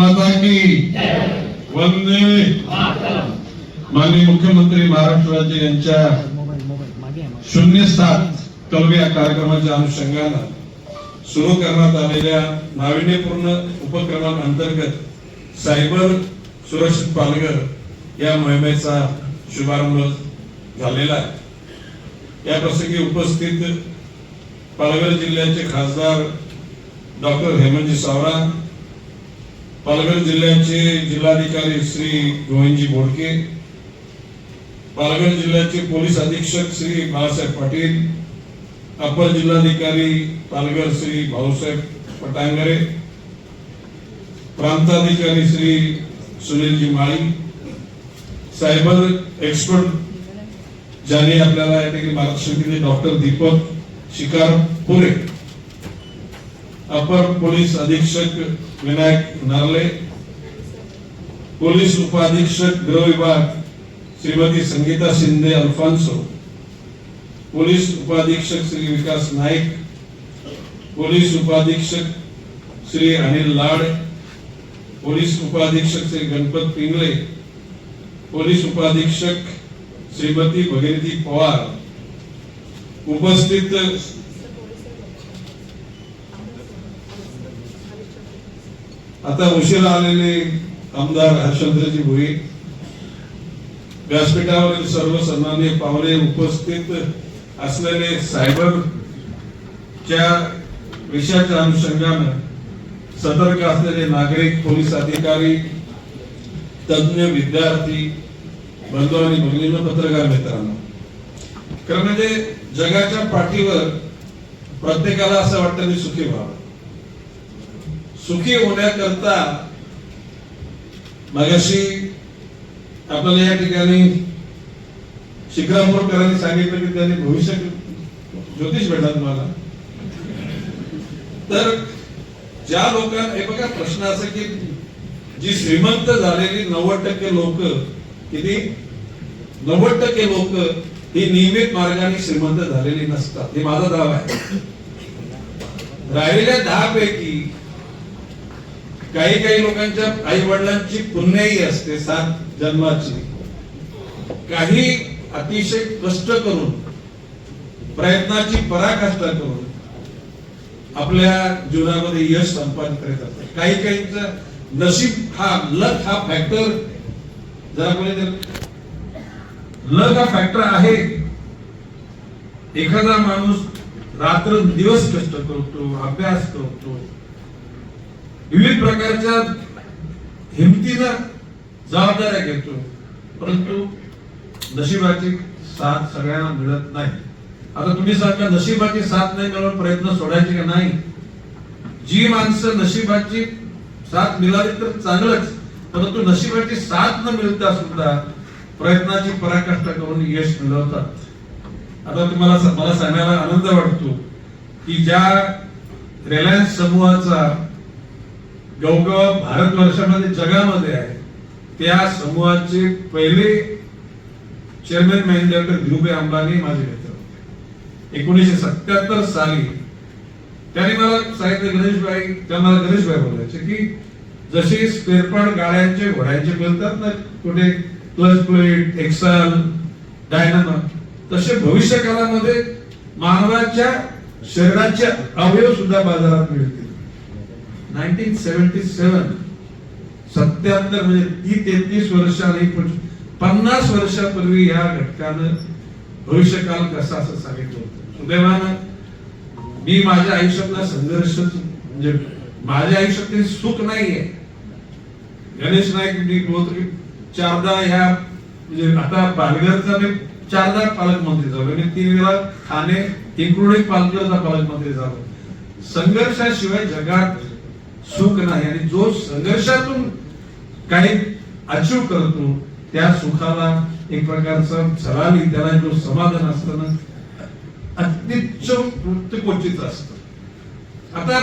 माता की वंदे. माननीय मुख्यमंत्री महाराष्ट्र राज्य यांच्या शून्य सात कलवे कार्यक्रमाच्या अनुषंगानं सुरू करण्यात आलेल्या नाविन्यपूर्ण उपक्रमांतर्गत सायबर सुरक्षित पालघर या मोहिमेचा शुभारंभ झालेला आहे. या प्रसंगी उपस्थित पालघर जिल्ह्याचे खासदार डॉक्टर हेमंतजी सावरा पालघर जिल्ह्याचे जिल्हाधिकारी श्री गोविंदजी बोडके पालघर जिल्ह्याचे पोलीस अधीक्षक श्री बाळासाहेब पाटील अपर जिल्हाधिकारी पालघर श्री भाऊसाहेब पटांगरे प्रांताधिकारी श्री सुनीलजी माळी सायबर एक्सपर्ट ज्याने आपल्याला या ठिकाणी मार्गदर्शन केले डॉक्टर दीपक शिकार पुरे. अपर पोलीस अधीक्षक विनायक नरले पोलीस उपाधीक्षक गृह विभाग श्रीमती संगीता शिंदे अल्फान्सो पोलीस उपाधीक्षक श्री विकास नाईक पोलीस उपाधीक्षक श्री अनिल लाड पोलीस उपाधीक्षक श्री गणपत पिंगळे पोलीस उपाधीक्षक श्रीमती भगीरथी पवार. उपस्थित आता उशिरा आलेले आमदार हर्षचंद्रजी भुई व्यासपीठावरील सर्व सन्माननीय पाहुणे उपस्थित असलेले सायबरच्या विषयाच्या अनुषंगानं सतर्क असलेले नागरिक पोलीस अधिकारी तज्ञ विद्यार्थी बंधू आणि भगिनींनो पत्रकार मित्रांनो. खरं म्हणजे जगाच्या पाठीवर प्रत्येकाला असं वाटतं मी सुखी व्हावं. सुखी होण्याकरता मगाशी आपल्याला या ठिकाणी शिक्रापूरकरांनी सांगितलं की त्यांनी भविष्य ज्योतिष भेटला तुम्हाला. तर ज्या लोकांना हे बघा प्रश्न असा की जी श्रीमंत झालेली नव्वद टक्के लोक किती? नव्वद टक्के लोक ही नियमित मार्गाने श्रीमंत झालेली नसतात. हे माझा दावा आहे. राहिलेल्या दहा पैकी काही काही लोकांच्या आई वडिलांची पुण्याही असते सात जन्माची. काही अतिशय कष्ट करून प्रयत्नाची पराकाष्ठा करून आपल्या जीवनामध्ये यश संपादित करीत असतात. काही काहींच नशीब हा लक हा फॅक्टर जरा कोणी लक हा फॅक्टर आहे. एखादा माणूस रात्र दिवस कष्ट करतो अभ्यास करतो विविध प्रकारच्या हिमतीनं जबाबदाऱ्या घेतो परंतु नशिबाची साथ सगळ्यांना मिळत नाही. आता तुम्ही सांगा नशिबाची साथ नाही मिळवून प्रयत्न सोडायचे का नाही? जी माणसं नशिबाची साथ मिळाली तर चांगलंच परंतु नशिबाची साथ न मिळता सुद्धा प्रयत्नाची पराकाष्ठा करून यश मिळवतात. आता तुम्हाला मला सांगायला आनंद वाटतो की ज्या रिलायन्स समूहाचा गवगव भारतवर्षामध्ये जगामध्ये आहे. त्या समूहाचे पहिले चेअरमॅन महेंद्र धीरुभाई अंबानी माझे मित्र होते. एकोणीसशे सत्याहत्तर साली त्यांनी मला सांगितलं गणेशभाई त्या मला गणेशभाई बोलायचे की जसे स्पेअरपार्ट गाड्यांचे घोड्यांचे मिळतात ना कुठे क्लच प्लेट एक्सल डायनामा तसे भविष्य काळामध्ये मानवाच्या शरीराचे अवयव सुद्धा बाजारात मिळतील. नाईन्टीन सेव्हन्टी सेव्हन सत्याहत्तर म्हणजे ती तेहतीस वर्ष आणि पन्नास वर्षापूर्वी या घटकानं भविष्यकाल कसा असं सांगितलं होतं. सुदैवानं मी माझ्या आयुष्यातला संघर्ष म्हणजे माझ्या आयुष्यात सुख नाहीये. गणेश नाईक मी बोलतो की चारदा ह्या म्हणजे आता पालघरचा मी चारदा पालकमंत्री झालो मी तीन वेळा ठाणे इंक्लुडिंग पालघरचा पालकमंत्री झालो. संघर्षाशिवाय जगात सुख नाही. आणि जो संघर्षातून काही अचीव करतो त्या सुखाला एक प्रकारचा सरावी त्याला जो समाधान असतं ना अतिच वृत्तकोचित असत. आता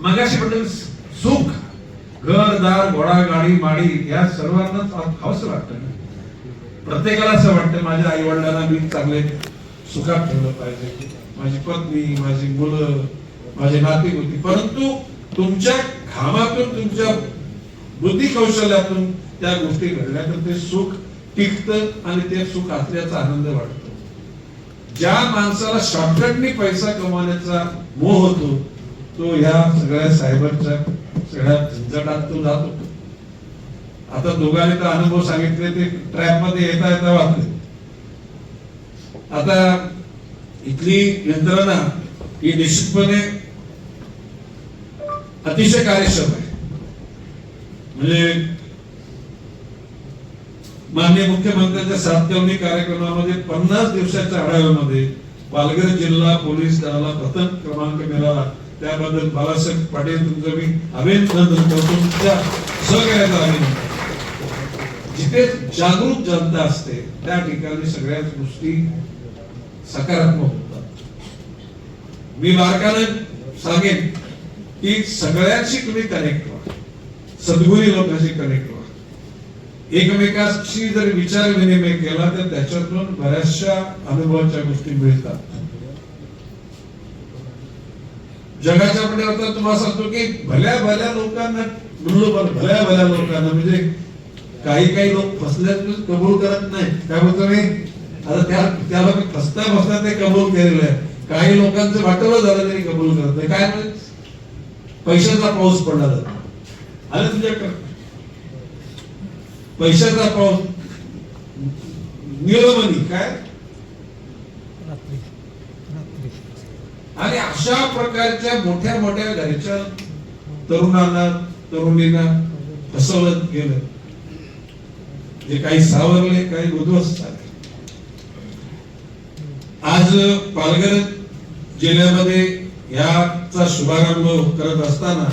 मगाशी म्हटलं सुख घर दार घोडा गाडी माडी या सर्वांनाच हवस वाटतं ना. प्रत्येकाला असं वाटतं माझ्या आई वडिलांना मी चांगले सुखात ठेवलं पाहिजे. माझी पत्नी माझी मुलं माझे नाते होती परंतु तुमच्या घामातून तुमच्या बुद्धी कौशल्यातून त्या गोष्टी घडल्या तर ते सुख टिकत आणि ते सुख असल्याचा आनंद वाटतो. ज्या माणसाला शॉर्टकटनी पैसा कमावण्याचा मोह होतो तो ह्या सगळ्या सायबरच्या सगळ्या झंझटात तो जातो. आता दोघांनी तर अनुभव सांगितले ते ट्रॅपमध्ये येता येता वाचले. आता इथली यंत्रणा ही निश्चितपणे अतिशय कार्यक्षम आहे. म्हणजे माननीय मुख्यमंत्र्यांच्या सातवणी कार्यक्रमामध्ये पन्नास दिवसाच्या आढाव्यामध्ये पालघर जिल्हा पोलीस दलाला प्रथम क्रमांक मिळाला. त्याबद्दल बाळासाहेब पाटील तुमचं मी अभिनंदन करतो. तुमच्या सहकार्याचं अभिनंदन. जिथे जागरूक जनता असते त्या ठिकाणी सगळ्याच गोष्टी सकारात्मक होतात. मी बारकाने सांगेन की सगळ्यांशी तुम्ही कनेक्ट व्हा. सद्गुरी लोकांशी कनेक्ट व्हा. एकमेकांशी जर विचार विनिमय केला तर त्याच्यातून बऱ्याचशा अनुभवाच्या गोष्टी मिळतात. जगाच्या म्हणजे आता तुम्हाला सांगतो की भल्या भल्या लोकांना म्हणलो भल्या भल्या लोकांना म्हणजे काही काही लोक फसल्यात कबूल करत नाही त्याबद्दल मी? आता त्या त्याला मी फसता फसता ते कबूल केलेलं आहे. काही लोकांचं वाटवलं झालं तरी कबूल करत नाही. काय म्हणजे पैशाचा पाऊस पडला जातो आलं तुझ्याकडे पैशाचा पाऊस. निलमनी काय? आणि अशा प्रकारच्या मोठ्या मोठ्या घरच्या तरुणांना तरुणींना फसवलं गेलं. जे काही सावरले काही उद्ध्वस्त आज पालघर जिल्ह्यामध्ये याचा शुभारंभ करत असताना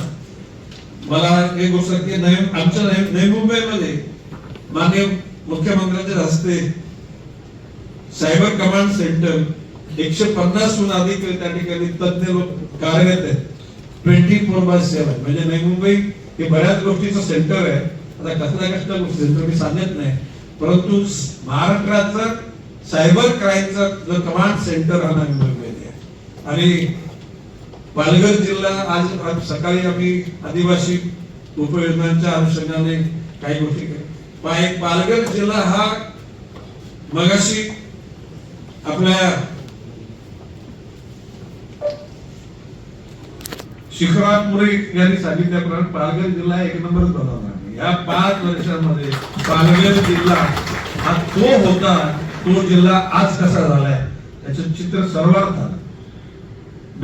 मला एक गोष्ट की नवी आमच्या नवी मुंबईमध्ये माननीय मुख्यमंत्र्यांच्या हस्ते सायबर कमांड सेंटर एकशे पन्नासहून अधिक त्या ठिकाणी तज्ञ लोक कार्यरत आहेत. ट्वेंटी फोर बाय सेव्हन म्हणजे नवी मुंबई हे बऱ्याच गोष्टीचं सेंटर आहे. आता कसल्या कसल्या गोष्टी सेंटर मी सांगत नाही. परंतु महाराष्ट्राचा सायबर क्राईमचा जो कमांड सेंटर हा नवी मुंबईमध्ये आहे. आणि पालघर जिल्हा आज सकाळी आम्ही आदिवासी उपयोजनांच्या अनुषंगाने काही गोष्टी केल्या. पालघर जिल्हा हा मगाशी आपल्या शिखरात पुरे यांनी सांगितल्याप्रमाणे पालघर जिल्हा एक नंबर बनवला या पाच वर्षांमध्ये पालघर जिल्हा हा तो होता तो जिल्हा आज कसा झालाय त्याचं चित्र सर्वात झालं.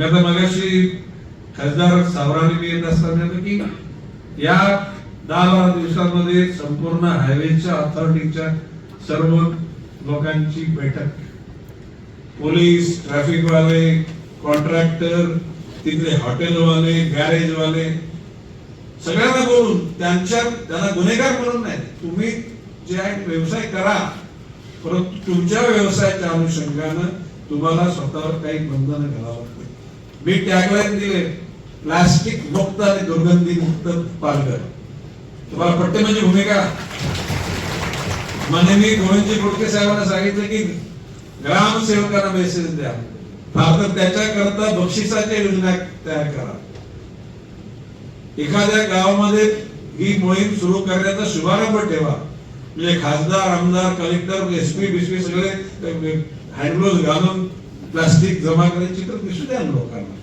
मी आता मगाशी खासदार सावराने मी येत असताना की या दहा बारा दिवसांमध्ये संपूर्ण हायवेच्या अथॉरिटीच्या सर्व लोकांची बैठक. पोलीस ट्रॅफिकवाले कॉन्ट्रॅक्टर तिथले हॉटेलवाले गॅरेजवाले सगळ्यांना बोलून त्यांच्या त्यांना गुन्हेगार म्हणून नाही. तुम्ही जे आहे व्यवसाय करा. परंतु तुमच्या व्यवसायाच्या अनुषंगानं तुम्हाला स्वतःवर काही बंधनं घालावं मी टॅगलाईन दिले. प्लास्टिक मुक्त आणि दुर्गंधी मुक्त पालघर. तुम्हाला पट्टे म्हणजे भूमिका? म्हणजे मी गोविंदजी गुडके साहेबांना सांगितलं की ग्रामसेवकांना मेसेज द्या. फार त्याच्याकरता बक्षिसाच्या योजना तयार करा. एखाद्या गावामध्ये ही मोहीम सुरू करण्याचा शुभारंभ ठेवा. म्हणजे खासदार आमदार कलेक्टर एसपी बिस्पी सगळे हँडग्लोव्ह घालून प्लास्टिक जमा करायची तर दिसू द्या लोकांना.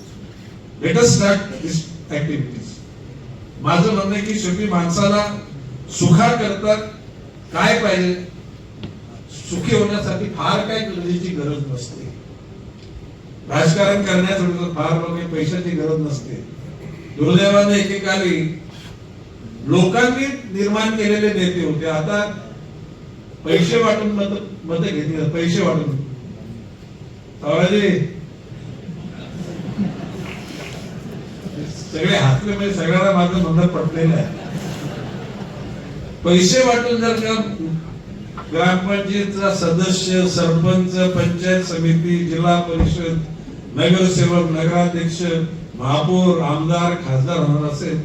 Let us start this activities माझं म्हणणं आहे की शेवटी माणसाला सुखा करता काय पाहिजे? सुखी होण्यासाठी फार काय गरजेची गरज नसते. राजकारण करण्यासाठी फार लोक पैशाची गरज नसते. दुर्दैवाने एकेकाळी लोकांनी निर्माण केलेले नेते होते. आता पैसे वाटून मत मत घेतली पैसे वाटून तावराजी सगळे हसले म्हणजे सगळ्यांना माझं म्हणणं पटलेलं आहे पैसे वाटून जर का ग्रामपंचायतचा सदस्य सरपंच पंचायत समिती जिल्हा परिषद नगरसेवक नगराध्यक्ष महापौर आमदार खासदार होणार असेल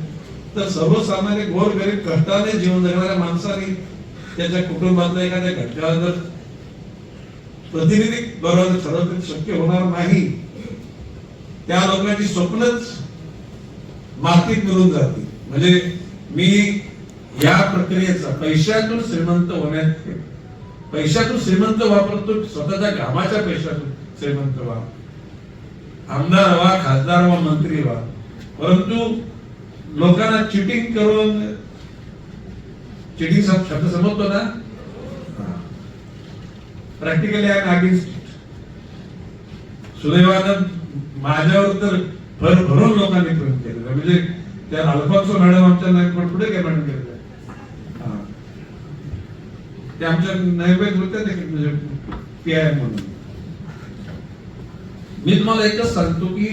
तर सर्वसामान्य गोरगरीब कष्टाने जीवन जगणाऱ्या माणसाने त्याच्या कुटुंबातल्या एखाद्या घटकाला जर प्रतिनिधी बरोबर ठरवणं शक्य होणार नाही. त्या लोकांची स्वप्नच मातीत मिळून जातील म्हणजे मी या प्रक्रियेचा पैशातून श्रीमंत होण्यात पैशातून श्रीमंत वापरतो स्वतःच्या घामाच्या पैशातून श्रीमंत व्हा. आमदार व्हा खासदार व्हा मंत्री व्हा. परंतु लोकांना चिटिंग करून चिटिंग शब्द समजतो ना? प्रॅक्टिकली आय एम अगेन्स्ट सुदैवानं माझ्यावर तर भर भरून लोकांनी प्रेम केलेलं म्हणजे त्या अल्फान्सो मॅडम आमच्या नाही पुढे काय केलेलं आहे? ते आमच्या नैवेद्य होते ना म्हणजे पी आय म्हणून. मी तुम्हाला एकच सांगतो की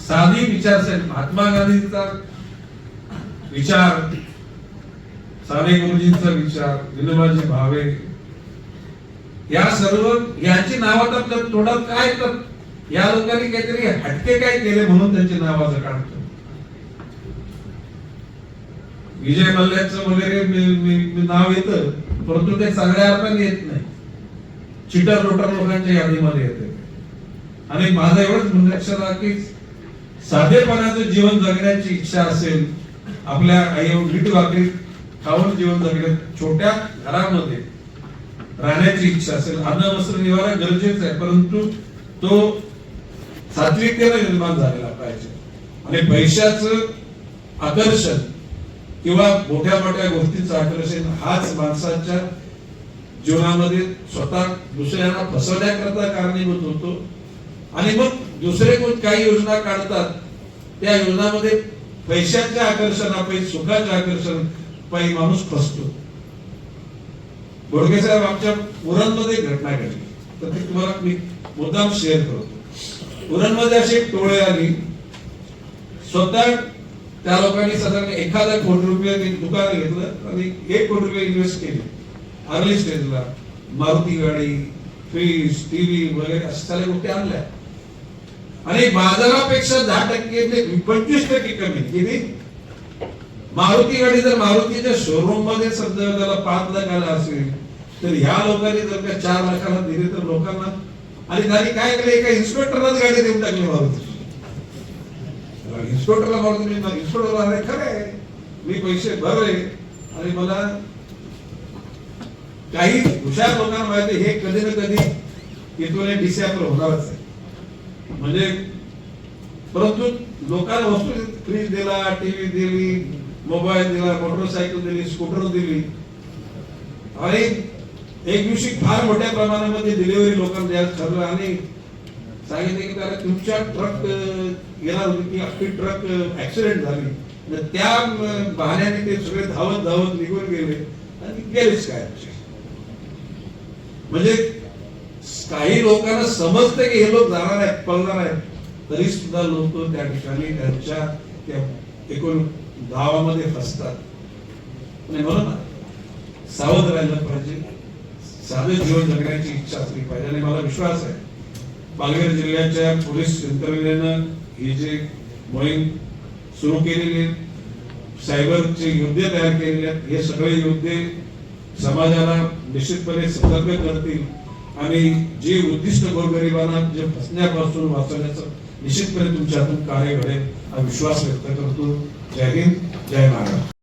साधी विचारसरणी महात्मा गांधींचा विचार साने गुरुजींचा विचार विनोबाजी भावे या सर्व यांची नावात आपल्या तोडात काय तर या लोकांनी काहीतरी हटके काय केले म्हणून त्यांची नावाचं काढतो. विजय मल्ल्याचं वगैरे नाव येतं परंतु ते चांगल्या अर्थाने येत नाही. चिटर रोटर लोकांच्या यादीमध्ये येते. आणि माझं एवढंच म्हणणं लक्षात की साधेपणाचं जीवन जगण्याची इच्छा असेल आपल्या आई वीट भाकरी खाऊन जीवन जगण्यात छोट्या घरामध्ये राहण्याची इच्छा असेल. अन्न वस्त्र निवारा गरजेचं आहे परंतु तो सात्विकतेने निर्माण झालेला पाहिजे. आणि पैशाचं आकर्षण किंवा मोठ्या मोठ्या गोष्टीचं आकर्षण हाच माणसाच्या जीवनामध्ये स्वतः दुसऱ्यांना फसवण्याकरता कारणीभूत होतो. आणि मग दुसरे कोण काही योजना काढतात त्या योजनामध्ये पैशाच्या आकर्षणापायी सुखाच्या आकर्षण पायी माणूस फसतो. बोडके साहेब आमच्या उरणमध्ये घटना घडली. तर ती तुम्हाला मी मुद्दाम शेअर करतो. उरणमध्ये अशी एक टोळे आली. स्वतः त्या लोकांनी साधारण एखादा कोटी रुपये दुकान घेतलं आणि एक कोटी रुपये इन्व्हेस्ट केले. अर्ली स्टेजला मारुती गाडी फ्रीज टीव्ही वगैरे अशा गोष्टी आणल्या. आणि बाजारापेक्षा दहा टक्के ते पंचवीस टक्के कमी. किती? मारुती गाडी जर मारुतीच्या शोरूममध्ये समजा त्याला पाच लाख आला असेल तर ह्या लोकांनी जर का चार लाखाला दिले तर लोकांना आणि त्यांनी काय केलं? एका इन्स्पेक्टरलाच गाडी देऊन टाकली मारुती इन्स्पेक्टरला मारुती मी इन्स्पेक्टरला अरे खरं आहे. मी पैसे भरले. आणि मला काही हुशार लोकांना माहिती हे कधी ना कधी इथून डिसेंबर होणारच आहे. म्हणजे परंतु लोकांना वस्तू फ्रीज दिला टीव्ही दिली मोबाईल दिला मोटरसायकल दिली स्कूटर दिली. आणि एक दिवशी फार मोठ्या प्रमाणामध्ये डिलिव्हरी लोकांना ठरलं आणि सांगितलं की त्याला तुमच्या ट्रक येणार होती की आपली ट्रक ऍक्सिडेंट झाली. त्या बहाण्याने ते सगळे धावत धावत निघून गेले. आणि गेलेच काय म्हणजे काही लोकांना समजतं की हे लोक जाणार आहेत पळणार आहेत. तरी सुद्धा लोक त्या ठिकाणी त्यांच्या त्या एकूण धावामध्ये फसतात. म्हणून सावध राहिलं पाहिजे. साधे जीवन जगण्याची इच्छा असली पाहिजे. आणि मला विश्वास आहे पालघर जिल्ह्याच्या पोलीस यंत्रणेनं ही जी मोहीम सुरू केलेली सायबरचे युद्धे तयार केलेले आहेत हे सगळे युद्धे समाजाला निश्चितपणे सतर्क करतील. आणि जे उद्दिष्ट गोरगरिबांना जे फसण्यापासून वाचवण्याचं निश्चितपणे तुमच्या हातून कार्य घडेल हा विश्वास व्यक्त करतो. जय हिंद जय महाराष्ट्र.